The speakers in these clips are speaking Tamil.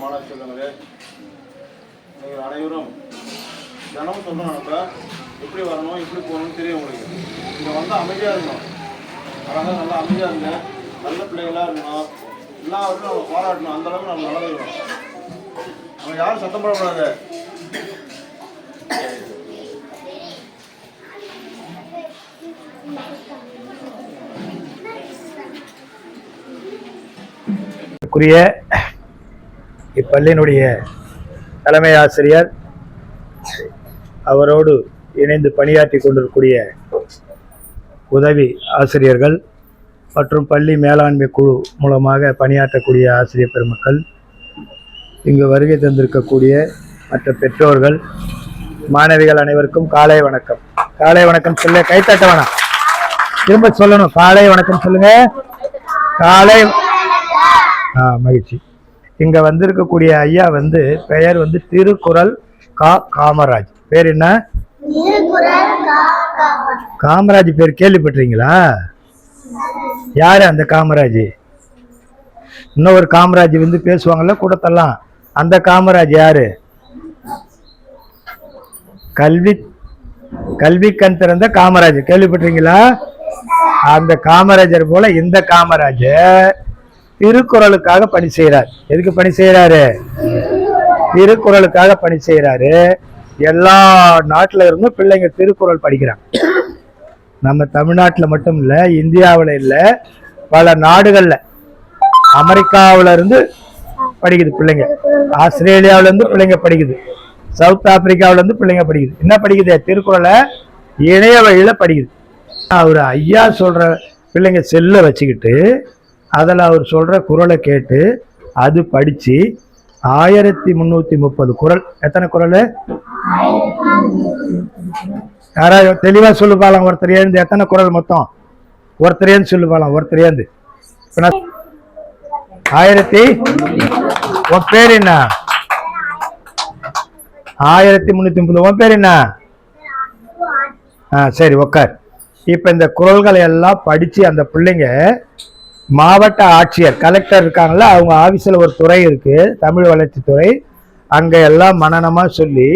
செல்வங்களே நீங்கள் அனைவரும் தினமும் சொல்கிறோம் நம்ம எப்படி வரணும் எப்படி போகணும்னு தெரியும் உங்களுக்கு. இங்கே வந்து அமைதியாக இருக்கணும். அழகாக நல்லா அமைதியாக இருங்க. நல்ல பிள்ளைகளாக இருக்கணும். எல்லாருக்கும் நம்ம பாராட்டணும். அந்த அளவுக்கு நம்ம நடந்துக்கணும் நம்ம யாரும் சத்தம் போடக்கூடாது. குறிய இப்பள்ளியினுடைய தலைமை ஆசிரியர் அவரோடு இணைந்து பணியாற்றி கொண்டிருக்கக்கூடிய உதவி ஆசிரியர்கள் மற்றும் பள்ளி மேலாண்மை குழு மூலமாக பணியாற்றக்கூடிய ஆசிரியர் பெருமக்கள் இங்கு வருகை தந்திருக்கக்கூடிய மற்ற பெற்றோர்கள் மாணவிகள் அனைவருக்கும் காலை வணக்கம். காலை வணக்கம் சொல்ல கைத்தட்ட வேணாம். திரும்ப சொல்லணும். காலை வணக்கம் சொல்லுங்க. காலை ஆ மகிழ்ச்சி. இங்க வந்திருக்கக்கூடிய ஐயா வந்து பெயர் வந்து திருக்குறள் கா காமராஜ். பேர் என்ன? காமராஜ். பேர் கேள்விப்பட்டிருக்கீங்களா? யாரு அந்த காமராஜ்? இன்னொரு காமராஜ் வந்து பேசுவாங்கல்ல கூடத்தெல்லாம். அந்த காமராஜ் யாரு? கல்வி கல்வி கண் திறந்த காமராஜர் கேள்விப்பட்டிருக்கீங்களா? அந்த காமராஜர் போல இந்த காமராஜர் திருக்குறளுக்காக பணி செய்கிறார் எதுக்கு பணி செய்கிறாரு திருக்குறளுக்காக பணி செய்கிறாரு எல்லா நாட்டில் இருந்தும் பிள்ளைங்க திருக்குறள் படிக்கிறாங்க. நம்ம தமிழ்நாட்டில் மட்டும் இல்லை இந்தியாவில் இல்லை பல நாடுகளில். அமெரிக்காவுல இருந்து படிக்குது பிள்ளைங்க. ஆஸ்திரேலியாவிலேருந்து பிள்ளைங்க படிக்குது. சவுத் ஆப்பிரிக்காவுல இருந்து பிள்ளைங்க படிக்குது. என்ன படிக்குது? திருக்குறளை இணைய வழியில் படிக்குது அவர் ஐயா சொல்கிற பிள்ளைங்க செல்லை வச்சுக்கிட்டு அதில் அவர் சொல்ற குரலை கேட்டு அது படிச்சு ஆயிரத்தி முந்நூற்றி முப்பது குறள் எத்தனை குறள் யாராவது தெளிவாக சொல்லு பாலாம் ஒருத்தர் ஏந்து எத்தனை குறள் மொத்தம்? ஒருத்தர் ஏந்து சொல்லு பாலாம் ஒருத்தர் ஏந்து ஆயிரத்தி உன் பேர் என்ன? ஆயிரத்தி முந்நூற்றி முப்பது. உன் பேர் என்ன? ஆ சரி உக்கார். இப்போ இந்த குறள்களை எல்லாம் படித்து அந்த பிள்ளைங்க மாவட்ட ஆட்சியர் கலெக்டர் இருக்காங்கல்ல அவங்க ஆஃபீஸில் ஒரு துறை இருக்குது தமிழ் வளர்ச்சித்துறை. அங்கே எல்லாம் மனநமாக சொல்லி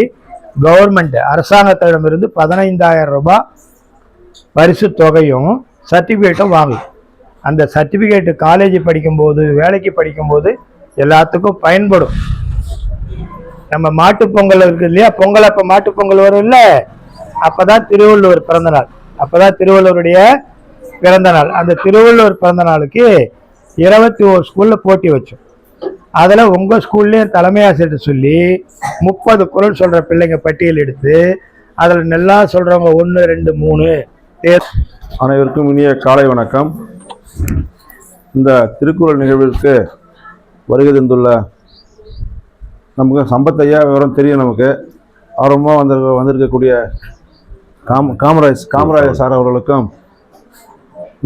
கவர்மெண்ட் அரசாங்கத்திடமிருந்து பதினைந்தாயிரம் ரூபாய் பரிசு தொகையும் சர்டிஃபிகேட்டும் வாங்கும் அந்த சர்டிஃபிகேட்டு காலேஜ் படிக்கும்போது வேலைக்கு படிக்கும்போது எல்லாத்துக்கும் பயன்படும். நம்ம மாட்டுப்பொங்கல் இருக்குது இல்லையா? பொங்கல் அப்போ மாட்டுப்பொங்கல் வரும் இல்லை? அப்பதான் திருவள்ளுவர் பிறந்த நாள் அப்பதான் திருவள்ளுவருடைய பிறந்த நாள். அந்த திருவள்ளுவர் பிறந்த நாளுக்கு இருபத்தி ஒரு ஸ்கூலில் போட்டி வச்சோம். அதில் உங்கள் ஸ்கூல்லேயும் தலைமை ஆசிரியர் சொல்லி முப்பது குரல் சொல்கிற பிள்ளைங்க பட்டியல் எடுத்து அதில் நல்லா சொல்கிறவங்க ஒன்று ரெண்டு மூணு. அனைவருக்கும் இனிய காலை வணக்கம். இந்த திருக்குறள் நிகழ்விற்கு வருகை தந்துள்ள நமக்கு சம்பத்தையா விவரம் தெரியும் நமக்கு. ஆர்வமாக வந்து வந்திருக்கக்கூடிய காம் காமராஜ் காமராஜ் சார் அவர்களுக்கும்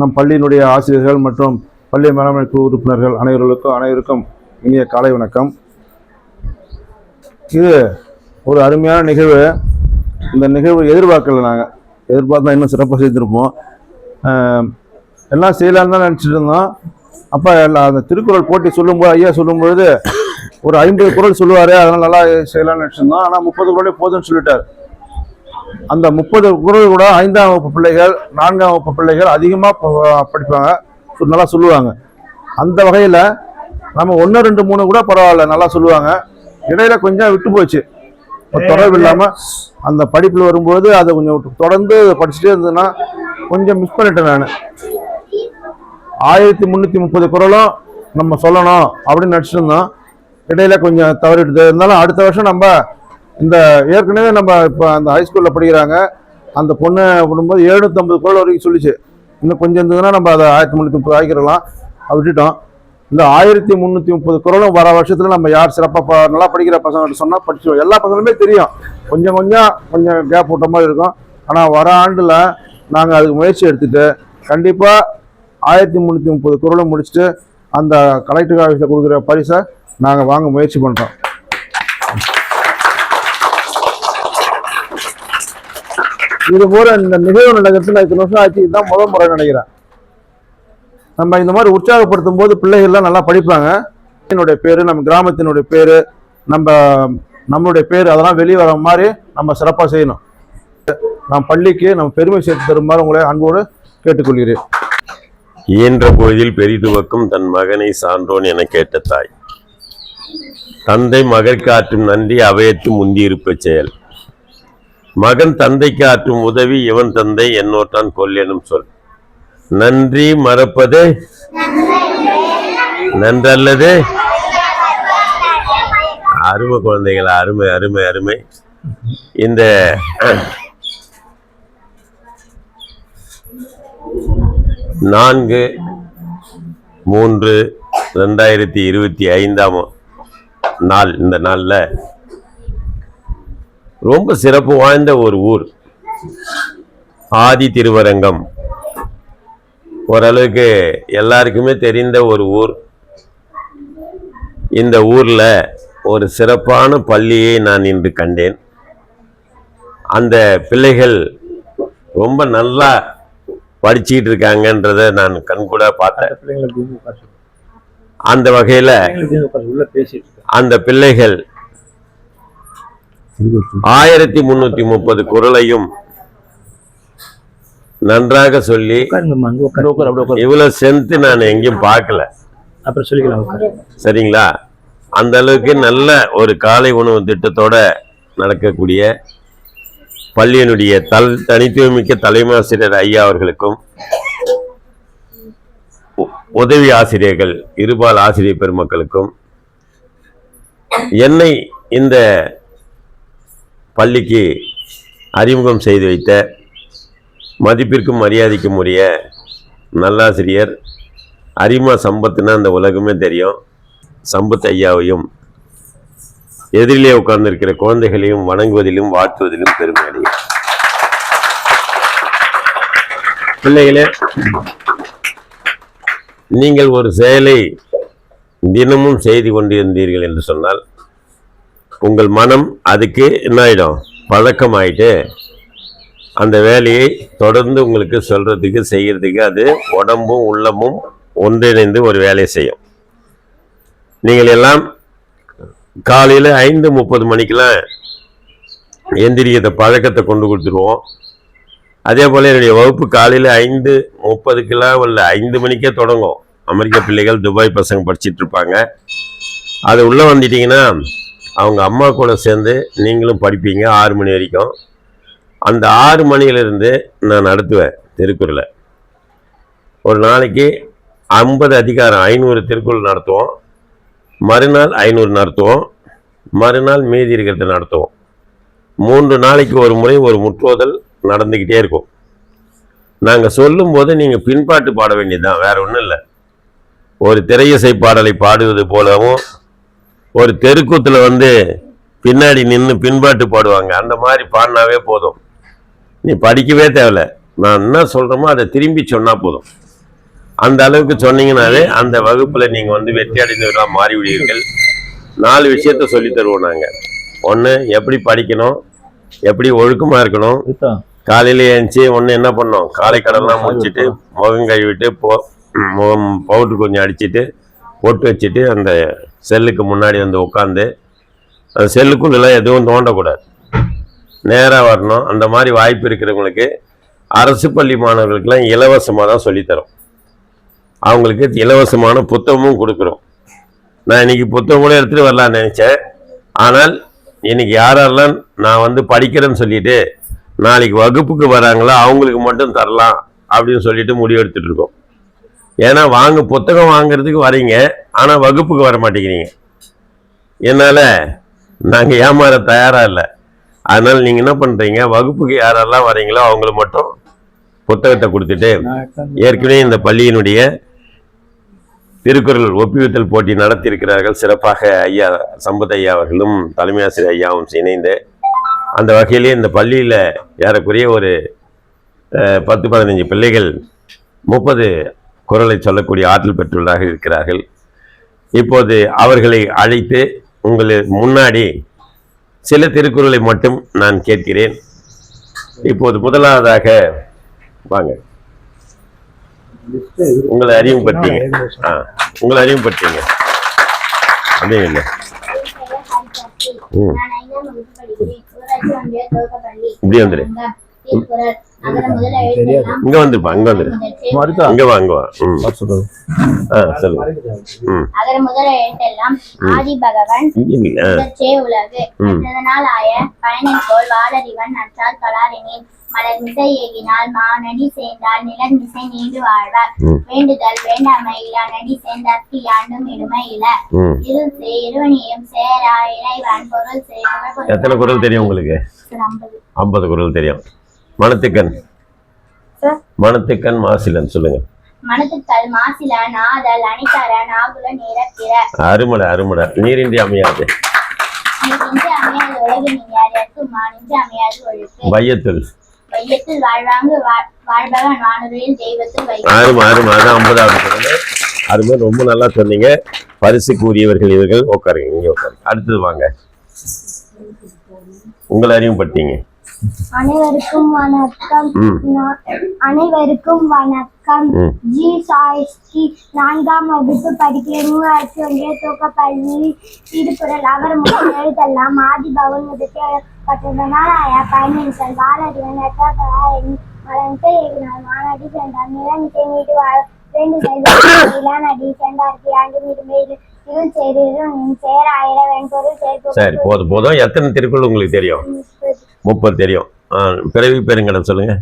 நம் பள்ளியினுடைய ஆசிரியர்கள் மற்றும் பள்ளி மேலாண்மை உறுப்பினர்கள் அனைவர்களுக்கும் அனைவருக்கும் இனிய காலை வணக்கம். இது ஒரு அருமையான நிகழ்வு. இந்த நிகழ்வு எதிர்பார்க்கல நாங்கள் எதிர்பார்த்தா இன்னும் சிறப்பாக செய்திருப்போம். எல்லாம் செய்யலான்னு தான் நினச்சிட்டு இருந்தோம். அப்போ எல்லாம் அந்த திருக்குறள் போட்டி சொல்லும்போது ஐயா சொல்லும்பொழுது ஒரு ஐம்பது குறள் சொல்லுவார் அதனால் நல்லா செய்யலாம்னு நினச்சிருந்தோம் ஆனால் முப்பது குரலே போதும்னு சொல்லிட்டார். அந்த முப்பது குறள் கூட ஐந்தாம் வகுப்பு பிள்ளைகள் நான்காம் வகுப்பு பிள்ளைகள் அதிகமாக படிப்பாங்க. நல்லா சொல்லுவாங்க. அந்த வகையில் நம்ம ஒன்று ரெண்டு மூணு கூட பரவாயில்ல நல்லா சொல்லுவாங்க. இடையில கொஞ்சம் விட்டு போச்சு. ஒரு தொடர்பு இல்லாமல் அந்த படிப்பில் வரும்போது அதை கொஞ்சம் தொடர்ந்து படிச்சுட்டே இருந்ததுன்னா கொஞ்சம் மிஸ் பண்ணிட்டேன் நான். ஆயிரத்தி முந்நூற்றி முப்பது குறளும் நம்ம சொல்லணும் அப்படின்னு நினச்சிட்டு இருந்தோம் இடையில கொஞ்சம் தவறிடுது இருந்தாலும் அடுத்த வருஷம் நம்ம இந்த ஏற்கனவே நம்ம இப்போ அந்த ஹைஸ்கூலில் படிக்கிறாங்க. அந்த பொண்ணு விடும்போது எழுநூற்றம்பது குரல் வரைக்கும் சொல்லிச்சு. இன்னும் கொஞ்சம் இருந்ததுன்னா நம்ம அதை ஆயிரத்தி முந்நூற்றி முப்பது ஆக்கிடலாம். விட்டுட்டோம். இந்த ஆயிரத்தி முந்நூற்றி முப்பது குரலும் வர வருஷத்தில் நம்ம யார் சிறப்பாக நல்லா படிக்கிற பசங்கள்ட்ட சொன்னால் படிச்சிடுவோம் எல்லா பசங்களுமே தெரியும். கொஞ்சம் கொஞ்சம் கொஞ்சம் கேப் விட்ட மாதிரி இருக்கும். ஆனால் வர ஆண்டில் நாங்கள் அதுக்கு முயற்சி எடுத்துகிட்டு கண்டிப்பாக ஆயிரத்தி முந்நூற்றி முப்பது குரலும் முடிச்சுட்டு அந்த கலெக்டர் ஆஃபீஸில் கொடுக்குற பரிசை நாங்கள் வாங்க முயற்சி பண்ணுறோம் இது போல இந்த நிகழ்வு நடக்கிறதுல இத்தனை வருஷம் ஆச்சு இதுதான் முதல் முறை நினைக்கிறேன். நம்ம இந்த மாதிரி உற்சாகப்படுத்தும் போது பிள்ளைகள்லாம் நல்லா படிப்பாங்க. என்னுடைய பேர் நம்ம கிராமத்தினுடைய பேர் நம்ம நம்மளுடைய பேர் அதெல்லாம் வெளியே வர மாதிரி நம்ம சிறப்பாக செய்யணும். நம் பள்ளிக்கு நம்ம பெருமை சேர்த்து தருமாறு உங்களை அன்போடு கேட்டுக்கொள்கிறேன். இயன்ற பொழுதில் பெரிதுவக்கும் தன் மகனை சான்றோன் என கேட்ட தாய். தந்தை மகற்கு ஆற்றும் நன்றி அவையத்து முந்தியிருப்ப செயல். மகன் தந்தைக்கு ஆற்றும் உதவி இவன் தந்தை என்னோட்டான் கொல் எனும் சொல். நன்றி மறப்பது நன்றல்லது. அருமை குழந்தைகள் அருமை அருமை அருமை. இந்த நான்கு மூன்று ரெண்டாயிரத்தி இருபத்தி ஐந்தாம் நாள் இந்த நாளில் ரொம்ப சிறப்பு வாய்ந்த ஒரு ஊர். ஆதி திருவரங்கம். ஓரளவுக்கு எல்லாருக்குமே தெரிந்த ஒரு ஊர். இந்த ஊர்ல ஒரு சிறப்பான பள்ளியை நான் இன்று கண்டேன். அந்த பிள்ளைகள் ரொம்ப நல்லா படிச்சுக்கிட்டு இருக்காங்கன்றத நான் கண்கூட பார்த்தேன். அந்த வகையில அந்த பிள்ளைகள் ஆயிரத்தி முன்னூத்தி முப்பது குரலையும் நன்றாக சொல்லி. இவ்வளவு சென்த்து நான் எங்கேயும் பார்க்கல. அப்புறம் சொல்லிக்கலாம் சரிங்களா? அந்த அளவுக்கு நல்ல ஒரு காலை உணவு திட்டத்தோட நடக்கக்கூடிய பள்ளியினுடைய தல் தனித்துவமிக்க தலைமை ஆசிரியர் ஐயா அவர்களுக்கும் உதவி ஆசிரியர்கள் இருபால் ஆசிரியர் பெருமக்களுக்கும் என்னை இந்த பள்ளிக்கு அறிமுகம் செய்து வைத்த மதிப்பிற்கும் மரியாதைக்கும் உரிய நல்லாசிரியர் அரிமா சம்பத்துனா அந்த உலகமே தெரியும். சம்பத் ஐயாவையும் எதிரிலே உட்கார்ந்திருக்கிற குழந்தைகளையும் வணங்குவதிலும் வாழ்த்துவதிலும் பெருமை அடையும் பிள்ளைகளே நீங்கள் ஒரு செயலை தினமும் செய்து கொண்டிருந்தீர்கள் என்று சொன்னால் உங்கள் மனம் அதுக்கு என்ன பழக்கம் பழக்கமாயிட்டு அந்த வேலையை தொடர்ந்து உங்களுக்கு சொல்கிறதுக்கு செய்கிறதுக்கு அது உடம்பும் உள்ளமும் ஒன்றிணைந்து ஒரு வேலையை செய்யும். நீங்கள் எல்லாம் காலையில் ஐந்து முப்பது மணிக்கெலாம் எந்திரியத்தை பழக்கத்தை கொண்டு கொடுத்துருவோம். அதே போல் என்னுடைய வகுப்பு காலையில் ஐந்து முப்பதுக்கெல்லாம் இல்லை ஐந்து மணிக்கே தொடங்கும். அமெரிக்க பிள்ளைகள் துபாய் பசங்க படிச்சிட்டு இருப்பாங்க. அது உள்ளே வந்துட்டிங்கன்னா அவங்க அம்மா கூட சேர்ந்து நீங்களும் படிப்பீங்க ஆறு மணி வரைக்கும். அந்த ஆறு மணியிலிருந்து நான் நடத்துவேன் திருக்குறளை. ஒரு நாளைக்கு ஐம்பது அதிகாரம் ஐநூறு திருக்குறள் நடத்துவோம். மறுநாள் ஐநூறு நடத்துவோம். மறுநாள் மீதி இருக்கிறத நடத்துவோம். மூன்று நாளைக்கு ஒரு முறை ஒரு முற்றோதல் நடந்துக்கிட்டே இருக்கும். நாங்கள் சொல்லும்போது நீங்கள் பின்பாட்டு பாட வேண்டியதுதான் வேற ஒன்றும் இல்லை. ஒரு திரையிசை பாடலை பாடுவது போலவும் ஒரு தெருக்கூத்தில் வந்து பின்னாடி நின்று பின்பாட்டு பாடுவாங்க. அந்த மாதிரி பாடினாவே போதும். நீ படிக்கவே தேவையில்ல. நான் என்ன சொல்கிறோமோ அதை திரும்பி சொன்னால் போதும். அந்த அளவுக்கு சொன்னீங்கனாலே அந்த வகுப்பில் நீங்கள் வந்து வெற்றி அடைந்தவர்களாக மாறிவிடுவீர்கள். நாலு விஷயத்த சொல்லி தருவோம் நாங்கள் ஒன்று எப்படி படிக்கணும்? எப்படி ஒழுக்கமாக இருக்கணும்? காலையில் எழுந்துச்சி ஒன்று என்ன பண்ணோம்? காலை கடன்லாம் முடிச்சிட்டு முகம் கழுவிட்டு போ முகம் பவுட்ரு கொஞ்சம் அடிச்சிட்டு பொட்டு வச்சுட்டு அந்த செல்லுக்கு முன்னாடி வந்து உட்காந்து அந்த செல்லுக்குள்ளெல்லாம் எதுவும் தோண்டக்கூடாது நேராக வரணும். அந்த மாதிரி வாய்ப்பு இருக்கிறவங்களுக்கு அரசு பள்ளி மாணவர்களுக்கெல்லாம் இலவசமாக தான் சொல்லித்தரோம். அவங்களுக்கு இலவசமான புத்தகமும் கொடுக்குறோம். நான் இன்னைக்கு புத்தகம் கூட எடுத்துகிட்டு வரலான்னு நினச்சேன். ஆனால் இன்றைக்கி யாரெல்லாம் நான் வந்து படிக்கிறேன்னு சொல்லிட்டு நாளைக்கு வகுப்புக்கு வராங்களோ அவங்களுக்கு மட்டும் தரலாம் அப்படின்னு சொல்லிட்டு முடிவு இருக்கோம். ஏன்னா வாங்க புத்தகம் வாங்குறதுக்கு வரீங்க ஆனால் வகுப்புக்கு வர மாட்டேங்கிறீங்க. என்னால் நாங்கள் ஏமாற தயாராக இல்லை. அதனால் நீங்கள் என்ன பண்ணுறீங்க வகுப்புக்கு யாரெல்லாம் வரீங்களோ அவங்கள மட்டும் புத்தகத்தை கொடுத்துட்டு ஏற்கனவே இந்த பள்ளியினுடைய திருக்குறள் ஒப்புவித்தல் போட்டி நடத்தியிருக்கிறார்கள். சிறப்பாக ஐயா சம்பத் ஐயா அவர்களும் தலைமை ஆசிரியர் ஐயாவும் இணைந்து. அந்த வகையிலே இந்த பள்ளியில் ஏறக்குறைய ஒரு பத்து பதினஞ்சு பிள்ளைகள் முப்பது குரலை சொல்லக்கூடிய ஆற்றல் பெற்றுள்ளதாக இருக்கிறார்கள். இப்போது அவர்களை அழைத்து உங்களுக்கு முன்னாடி சில திருக்குறளை மட்டும் நான் கேட்கிறேன். இப்போது முதலாவதாக வாங்க. உங்களை அறிமுகப்படுத்தீங்க. ஆ உங்களை அறிமுகப்படுத்தீங்க. அப்படிங்க இல்லை. ம். இப்படி வந்துரு இங்க வந்துருப்பா இங்க வந்துரு. இங்க வா இங்க வா. ம். ஆ சொல்லுங்க ம். அகர முதல் எழுத்தெல்லாம் ஆதி பகவன் இல்ல. முதற்றே உலகு. மற்றதனால் ஆய பயனிற்கோள் வாழறிவன் நற்றால் தொழாரெனின் மலர் மிசை ஏகினால் மானடி சேர்ந்தால் நிலர் மிசை நீண்டு வாழ்வார். வேண்டுதல் வேண்டாமை இலா நடி சேர்ந்தார்க்கு யாண்டும் இடுமை இல இரு சே- இருவனியும் சேரா இறைவன் பொருள் செய்வர்கள் எத்தனை குரல் தெரியும் உங்களுக்கு? ஐம்பது குரல் தெரியும். மணத்துக்கண் சார் மணத்துக்கண் மாசிலன் சொல்லுங்க. அருமடை அருமடை நீரின்றி அமையாது. வையத்துள். வையத்தில் வாழ்வாங்கு வா- வாழ்பவன் வானுரையில் தெய்வத்தில் வைக்கும் அருமை அருமை. அதான் ஐம்பதாவது குரல் அருமை ரொம்ப நல்லா சொன்னீங்க. பரிசு கூறியவர்கள் இவர்கள் உட்காருங்க இங்க உட்காருங்க. அடுத்தது வாங்க. உங்களை அறிமுகப்படுத்தீங்க. அனைவருக்கும் வணக்கம். நான் அனைவருக்கும் வணக்கம். ஜி சாய்ஸ்டி நான்காம் வகுப்பு படிக்கிறேன் ஊராட்சி ஒன்றிய துவக்கப்பள்ளி திருக்குறள் அவர் முதல் எழுதெல்லாம் ஆதி பவன் முதற்கே கட்டதனால் ஆயா பயணிகள் வாழறிவன் மலன்ட்டு ஏகினார் மாநாடி சென்றார். நிலமிசை மீது வாழ வேண்டுதல் இளநடி சென்றார்க்கு ஆண்டு மீது இருள் சேரு போதும் போதும். எத்தனை திருக்குறள் உங்களுக்கு தெரியும்? முப்பது. தெரியும். பிறவி பெருங்கடம் சொல்லுங்க.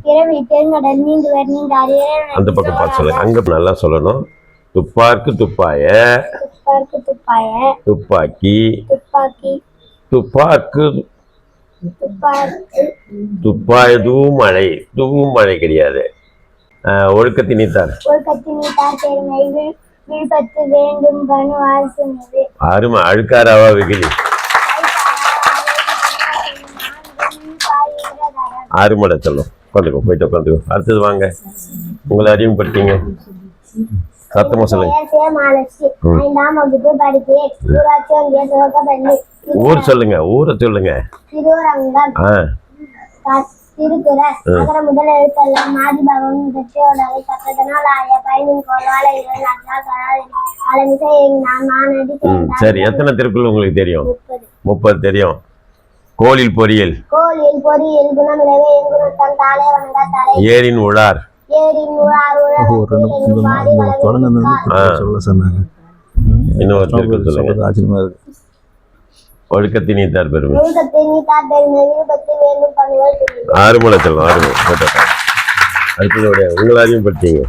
அந்த பக்கம் பார்த்து சொல்லுங்க. அங்க நல்லா சொல்லணும். துப்பாக்கு துப்பாய. துப்பாக்கி. துப்பாக்கி. துப்பாய தூமழை தூமழை கிடையாது. ஆ, ஒழுக்கத்தின் விழுப்பத்து வேண்டும் பனு வாசுனது அருமை அழுக்காராவா வெகிலி ஆறுமடை சொல்லும் உட்காந்துக்கோ போயிட்டு உட்காந்துக்கோ அடுத்தது வாங்க உங்களை அறிமுகப்படுத்திங்க சத்தமா சொல்லுங்க ஊர் சொல்லுங்க ஊரை சொல்லுங்க ஆ திருக்குறள் அகர முதல் எழுத்தெல்லாம் பெற்றோரை கற்றதனால் ஆய பயனின் கோவால இவன் சரி. எத்தனை திருக்குறள் உங்களுக்கு தெரியும்? முப்பது. தெரியும். கோலில் பொரியல் கோலில் பொறியில் குணமிலவே எங்குணத்தான் தாளே வந்தா தலை ஏரின் உழார். ஏரின் உழார் தொடர்ந்து சொன்னாங்க. இன்னொரு திருக்குறள் சொல்லுங்க. சொல்றது ஆச்சரியமா இருக்கு. பெருமை. ஒழுக்கத்தை பெருமை வேண்டும் பணிகள் புரியும் ஆறுமலை சொல்லும் ஆறுமலை. போட்டோ அடுத்தது உடைய உங்களை அறிமுகப்படுத்திங்க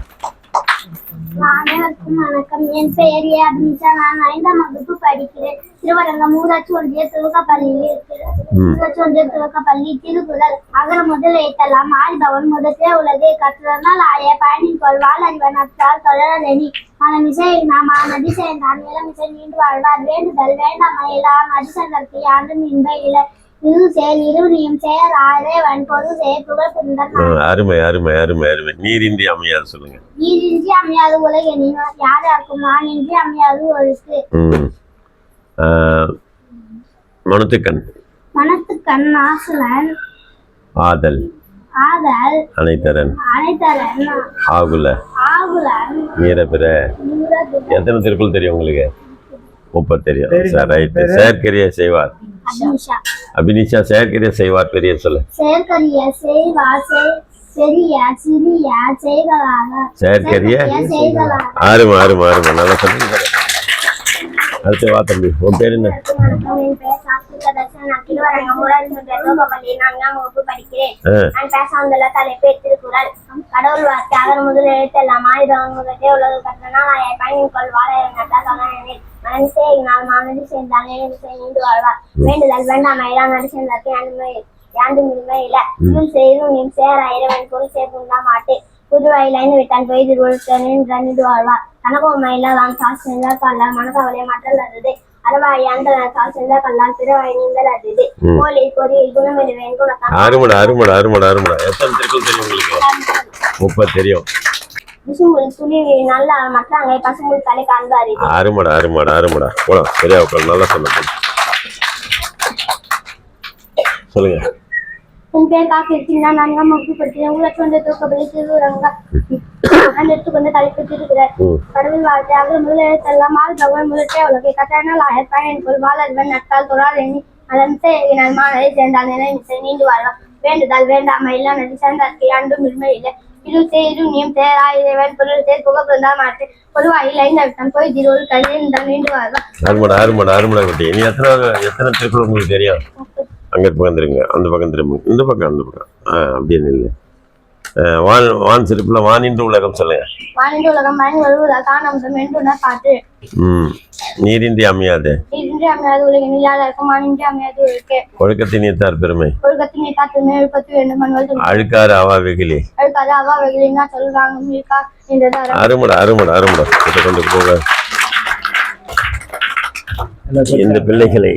அனைவருக்கும் வணக்கம். என் பெயர் ஏ அபினிஷா. நான் ஐந்தாம் வகுப்பு படிக்கிறேன். திருவரங்கம் ஊராட்சி ஒன்றிய துவக்கப்பள்ளியில் இருக்கிறேன். ம். ஊராட்சி ஒன்றிய துவக்கப்பள்ளி திருக்குறள். அகர முதல் ஏத்தலாம் ஆதிபவன் முதற்றே உலகை கற்றதனால் ஆய பயனின் கொள்வாள் அறிவன் அற்றால் தொடரதனி மனமிசை நாம் நதி சேர்ந்தான் நிலமிசை நீண்டு வாழ்வார். வேண்டுதல் வேண்டாமையிலாம் நதி சென்றற்கு யாண்டும் இன்ப இல. அருமை அருமை அருமை அருமை. நீரின்றி அமையாது சொல்லுங்க. நீரின்றி அமையாது உலகெனின் யாராருக்கும் வானின்றி அமையாது ஒழுக்கு ம். ஆ, மணத்துக்கண் மனத்து கண் ஆசுலன். ஆதல். ஆதல். அனைத்தரன். அனைத்தரன். ஆகுல. ஆகுலன். நீரபிற. நூறது எத்தனை திருக்குறள் தெரியும் உங்களுக்கு? முப்பது தெரியும். Sir right. செயற்கரிய செய்வார். அபினிஷா. செயற்கரிய செய்வார் பெரிய சொல்லு. செயற்கரிய செய்வா செய்- செரிய சிறிய செய்களாக செயற்கரிய? செய்களாக ஆறுமா ஆறுமா ஆறுமா. நல்லா சொல்லுங்க அடுத்து வா தம்பி உன் பேர் என்ன? வேண்டுதல் வேண்டாம் எல்லாம் நடி சேர்ந்தாக்கு யாண்டுமே யாண்டு மிருமே இல்ல செய்தும் நீ சேர இறைவன் பொருள் சேர்ப்புண்டா மாட்டே புதுவாயிலைன்னு விட்டான் பெய்து ஒழுத்தனின் ரன்னிடு வாழ்வார் கனகம் மயிலாதான் காசு செஞ்சால் கல்லால் மனக்கவலை மற்றல் அது அறவாய் அந்த செஞ்சால் கல்லால் பிறவாய் நீந்தல் ம். கோழி பொறியில் குணமெழுவேன் குணத்தான் அருமடா அருமடா அருமடா அருமடா. எத்தனை திருக்குறள் தெரியும் உங்களுக்கு? முப்பது தெரியும். அருமடா அருமடா அருமடா. போலாம் சரியா நல்லா சொல்லுங்க. காக்கிருக்கின்றா நான்காம் வகுப்பு படிக்கிறேன் ஊராட்சி ஒன்றிய தூக்கப்பள்ளி திருவுரங்க நான் எடுத்துக்கொண்ட தலைப்பு திருக்குறள் ம் கடவுள் வாழ்க்கையாக முதல் எழுத்தெல்லாம் ஆள் பகவான் முதற்றே உலகை கட்டானால் ஆயர் பயன் கொள் வாழ்வன் நட்டால் தொழார் எண்ணி மனம் செய்கினால் மானதை சேர்ந்தால் நினைவு நீண்டு வாழ்வார் வேண்டுதல் வேண்டாமை இல்ல நதி சேர்ந்தார்க்கு அண்டும் உண்மை இல்லை. இரு சேரு நீம் தேராயிரவன் பொருள் சேர் புக பிறந்தா மாட்டு பொதுவாயில் ஐந்து அர்த்தம் போய் திருவள் கல்வியில் தான் நீண்டு வாழ்வார் அருமடா அருமடா அருமடா குட்டி. நீ எத்தனை எத்தனை திருக்குறள் உங்களுக்கு தெரியும்? அங்கே பக்கம் திரும்புங்க அந்த பக்கம் திரும்புங்க இந்த பக்கம் அந்த பக்கம். ஆ அப்படியே நில்லு. ஆ, வான் வான் சிறப்புல வானின்று உலகம் சொல்லுங்க. வானின்று உலகம் மயங்கி வருவதா காணாமதம் என்று பாட்டு ம். நீரின்றி அமையாது. இன்றி அமையாது. உலகின் இல்லாத இருக்கும் வானின்றி அமையாது இருக்கு ஒழுக்கத்தின் நீத்தார் பெருமை. ஒழுக்கத்தின் நீ காத்து எழுப்பத்து வேண்டும் மண்வல் அழுக்காறு அவா வெகிலி அழுக்காது அவா வெகுலினா சொல்றாங்க. அருமடா அருமடா அருமடா. கிட்ட கொண்டு போக. இந்த பிள்ளைகளை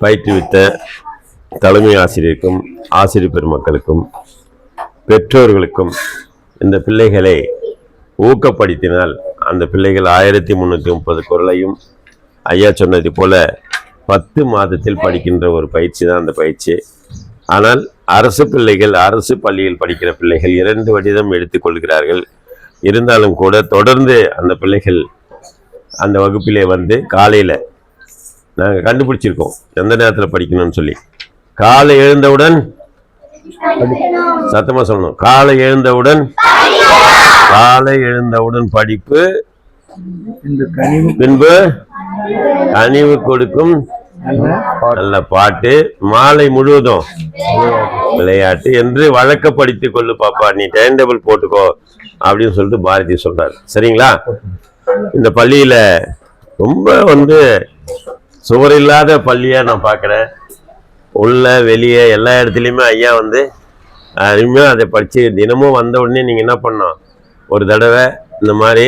பயிற்றுவித்த தலைமை ஆசிரியருக்கும் ஆசிரியர் பெருமக்களுக்கும் பெற்றோர்களுக்கும் இந்த பிள்ளைகளை ஊக்கப்படுத்தினால் அந்த பிள்ளைகள் ஆயிரத்தி முந்நூற்றி முப்பது குரலையும் ஐயா சொன்னது போல பத்து மாதத்தில் படிக்கின்ற ஒரு பயிற்சி தான் அந்த பயிற்சி. ஆனால் அரசு பிள்ளைகள் அரசு பள்ளியில் படிக்கிற பிள்ளைகள் இரண்டு வடிதம் எடுத்துக்கொள்கிறார்கள் இருந்தாலும் கூட தொடர்ந்து அந்த பிள்ளைகள் அந்த வகுப்பிலே வந்து காலையில் நாங்கள் கண்டுபிடிச்சிருக்கோம். எந்த நேரத்தில் படிக்கணும்னு சொல்லி. காலை எழுந்தவுடன் சத்தமாக சொல்லணும். காலை எழுந்தவுடன் காலை எழுந்தவுடன் படிப்பு பின்பு கனிவு கொடுக்கும் நல்ல பாட்டு மாலை முழுவதும் விளையாட்டு என்று வழக்கப்படுத்திக் கொள்ளு பாப்பா. நீ டைம் டேபிள் போட்டுக்கோ அப்படின்னு சொல்லிட்டு பாரதி சொல்றாரு. சரிங்களா? இந்த பள்ளியில ரொம்ப வந்து சுவர் இல்லாத பள்ளியாக நான் பார்க்குறேன் உள்ள வெளியே எல்லா இடத்துலையுமே ஐயா வந்து அருமையாக அதை படித்து தினமும் வந்த உடனே நீங்கள் என்ன பண்ணோம் ஒரு தடவை இந்த மாதிரி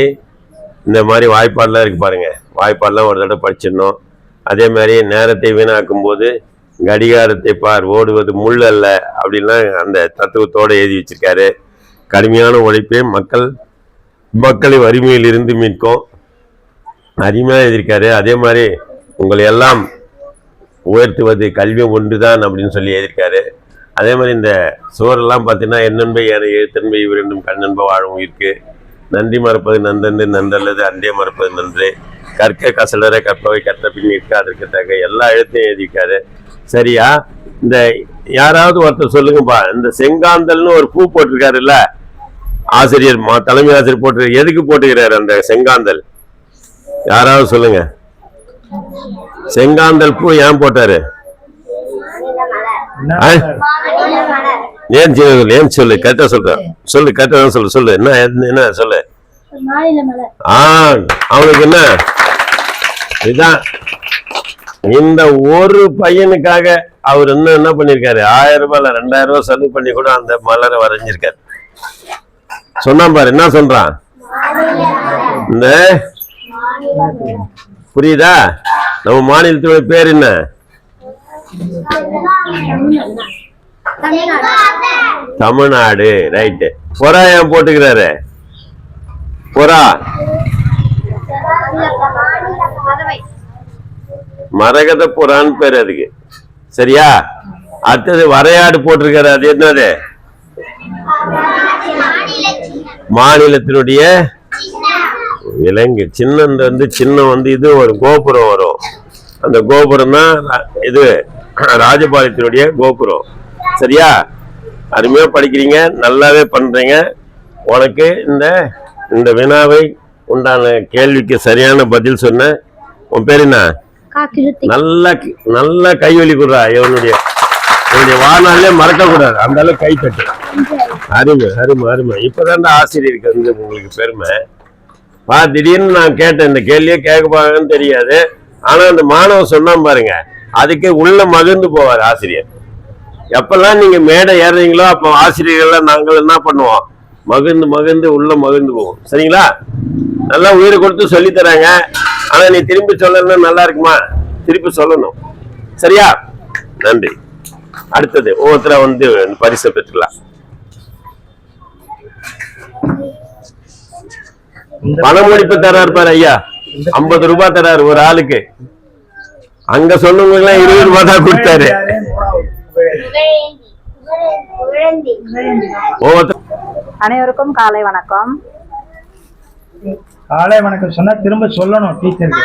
இந்த மாதிரி வாய்ப்பாடெலாம் இருக்குது பாருங்கள் வாய்ப்பாடெலாம் ஒரு தடவை படிச்சிடணும். அதே மாதிரி நேரத்தை வீணாக்கும் போது கடிகாரத்தை பார் ஓடுவது முள் அல்ல அப்படின்லாம் அந்த தத்துவத்தோடு எழுதி வச்சிருக்காரு. கடுமையான உழைப்பே மக்கள் மக்களை வறுமையில் இருந்து மீட்கும். அருமையாக எழுதியிருக்காரு. அதே மாதிரி உங்களை எல்லாம் உயர்த்துவது கல்வி ஒன்றுதான் அப்படின்னு சொல்லி எழுதியிருக்காரு. அதே மாதிரி இந்த சுவரெல்லாம் பார்த்தீங்கன்னா என்னென்பை என எழுத்தன்பை இவரெண்டும் கண்ணென்ப வாழும் உயிர்க்கு நன்றி மறப்பது நன்றன்று நன்றல்லது அன்றே மறப்பது நன்று. கற்க கசலர கற்பவை கற்ற பின் நிற்க அதற்கு எல்லா எழுத்தையும் எழுதியிருக்காரு. சரியா? இந்த யாராவது ஒருத்தர் சொல்லுங்கப்பா இந்த செங்காந்தல்னு ஒரு பூ போட்டிருக்காருல்ல? ஆசிரியர் மா தலைமை ஆசிரியர் போட்டு எதுக்கு போட்டுக்கிறாரு அந்த செங்காந்தல்? யாராவது சொல்லுங்க. செங்காந்தல் பூ ஏன் போட்டாரு? ஏன் சொல்லு ஏன் சொல்லு கரெக்டா சொல்ற. சொல்லு கரெக்டா சொல்லு சொல்லு. என்ன என்ன- சொல்லு. மாநில மலர். ஆ அவனுக்கு என்ன? இதுதான் இந்த ஒரு பையனுக்காக அவர் என்ன என்ன பண்ணிருக்காரு? ஆயிரம் ரூபாய்ல ரெண்டாயிரம் ரூபாய் செலவு பண்ணி கூட அந்த மலரை வரைஞ்சிருக்காரு. சொன்னான் பாரு என்ன சொல்றான்? இந்த புரியுதா? நம்ம மாநிலத்தோட பேர் என்ன? தமிழ்நாடு. ரைட்டு புறா ஏன் போட்டுக்கிறாரு? புறா. மரகத புறான்னு பேர் அதுக்கு. சரியா? அடுத்தது வரையாடு போட்டிருக்காரு. அது என்னது? மாநிலத்தினுடைய விலங்கு சின்னம் வந்து சின்னம் வந்து இது ஒரு கோபுரம் வரும். அந்த கோபுரம் தான் இது ராஜபாளையத்தினுடைய கோபுரம். சரியா? அருமையா படிக்கிறீங்க நல்லாவே பண்றீங்க. உனக்கு இந்த இந்த வினாவை உண்டான கேள்விக்கு சரியான பதில் சொன்ன உன் பேர் என்ன? நல்ல நல்ல கைவலி கொடுறா இவனுடைய இவனுடைய வாழ்நாளே மறக்க கூடாது. அந்த அளவுக்கு கை தட்டு. அருமை அருமை அருமை. இப்பதான்டா ஆசிரியருக்கு வந்து உங்களுக்கு பெருமை. பா திடீர்னு நான் கேட்டேன் இந்த கேள்வியே கேட்க போறாங்கன்னு தெரியாது. ஆனா அந்த மாணவன் சொன்னான் பாருங்க அதுக்கு உள்ள மகிழ்ந்து போவார் ஆசிரியர். எப்பெல்லாம் நீங்க மேடை ஏறுறீங்களோ அப்போ ஆசிரியர்கள்லாம் நாங்கள் என்ன பண்ணுவோம்? மகிழ்ந்து மகிழ்ந்து உள்ள மகிழ்ந்து போவோம். சரிங்களா? நல்லா உயிரை கொடுத்து சொல்லித் தராங்க. ஆனா நீ திரும்பி சொல்லணும்னா நல்லா இருக்குமா? திருப்பி சொல்லணும். சரியா? நன்றி. அடுத்தது ஒவ்வொருத்தர வந்து பரிசை பெற்றுக்கலாம். இந்த பணமுடிப்பு தராரு பாரு ஐயா. ஐம்பது ரூபாய் தராரு ஒரு ஆளுக்கு. அங்க சொன்னவங்க எல்லாம் இருபது ரூபாய் தான் கொடுத்தாரு. அனைவருக்கும் காலை வணக்கம். காலை வணக்கம் சொன்னா திரும்ப சொல்லணும் டீச்சருக்கு.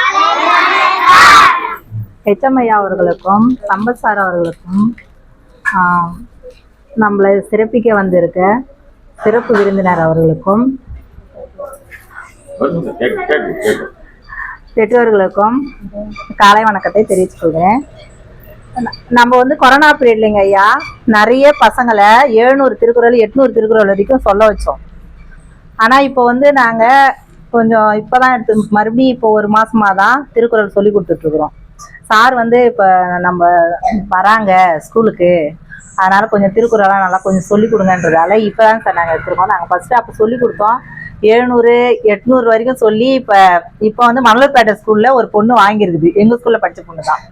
ஹெச்எம் ஐயா அவர்களுக்கும் சம்பத் சார் அவர்களுக்கும் ஆஹ், நம்மளை சிறப்பிக்க வந்திருக்க சிறப்பு விருந்தினர் அவர்களுக்கும். பெற்றோர்களுக்கும் காலை வணக்கத்தை தெரிவித்துக் கொள்கிறேன். நம்ம வந்து கொரோனா பீரியட்லைங்க ஐயா. நிறைய பசங்களை எழுநூறு திருக்குறள் எட்நூறு திருக்குறள் வரைக்கும் சொல்ல வச்சோம். ஆனால் இப்போ வந்து நாங்கள் கொஞ்சம் இப்போ தான் எடுத்து மறுபடியும் இப்போ ஒரு மாதமாக தான் திருக்குறள் சொல்லி கொடுத்துட்ருக்குறோம். சார் வந்து இப்போ நம்ம வராங்க ஸ்கூலுக்கு. அதனால் கொஞ்சம் திருக்குறள்லாம் நல்லா கொஞ்சம் சொல்லி கொடுங்கன்றதால இப்போ தான் சார் நாங்கள் எடுத்துருக்கோம். நாங்கள் ஃபஸ்ட்டு அப்போ சொல்லி கொடுத்தோம். எழுநூறு எட்நூறு வரைக்கும் சொல்லி இப்போ இப்போ வந்து மணலூர்பேட்டை ஸ்கூலில் ஒரு பொண்ணு வாங்கியிருக்குது. எங்கள் ஸ்கூலில் படித்த பொண்ணு தான்.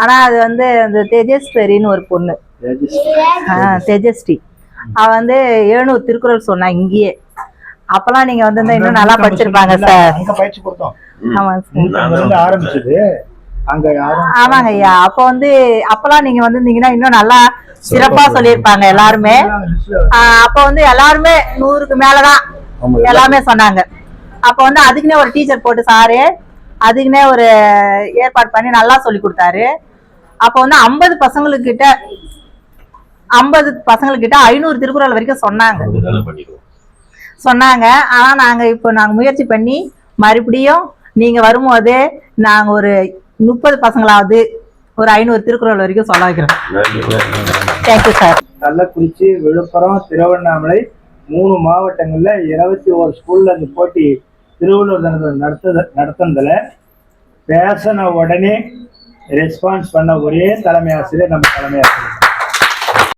ஆனால் அது வந்து அந்த தேஜஸ்வரின்னு ஒரு பொண்ணு. தேஜஸ்ரீ அவ வந்து எழுநூறு திருக்குறள் சொன்னா இங்கேயே. அப்பெல்லாம் நீங்க வந்து இன்னும் நல்லா படிச்சிருப்பாங்க சார். அங்க பயிற்சி கொடுத்தோம். ஆமாங்க ஆரம்பிச்சது. அங்க யாரும் ஆமாங்க ஐயா. அப்போ வந்து அப்பெல்லாம் நீங்க வந்திருந்தீங்கன்னா இன்னும் நல்லா சிறப்பா சொல்லியிருப்பாங்க எல்லாருமே. அப்போ வந்து எல்லாருமே நூறுக்கு மேலதான் எல்லாமே சொன்னாங்க. அப்போ வந்து அதுக்குன்னே ஒரு டீச்சர் போட்டு சாரு அதுக்குன்னே ஒரு ஏற்பாடு பண்ணி நல்லா சொல்லி கொடுத்தாரு. அப்போ வந்து ஐம்பது பசங்களுக்கிட்ட ஐம்பது பசங்களுக்கிட்ட ஐநூறு திருக்குறள் வரைக்கும் சொன்னாங்க. சொன்னாங்க. ஆனா நாங்க இப்போ நாங்க முயற்சி பண்ணி மறுபடியும் நீங்க வரும்போது நாங்க ஒரு முப்பது பசங்களாவது ஒரு ஐநூறு திருக்குறள் வரைக்கும் சொல்ல வைக்கிறோம். Thank you sir Kallakurichi Viluppuram Tiruvannamalai மூணு மாவட்டங்கள்ல இருபத்தி ஒரு ஸ்கூல்ல அந்த போட்டி திருவள்ளூர் தினத்தில் நடத்த நடத்துனதுல பேசின உடனே ரெஸ்பான்ஸ் பண்ண ஒரே தலைமை ஆசிரியர் நம்ம தலைமை ஆசிரியர்.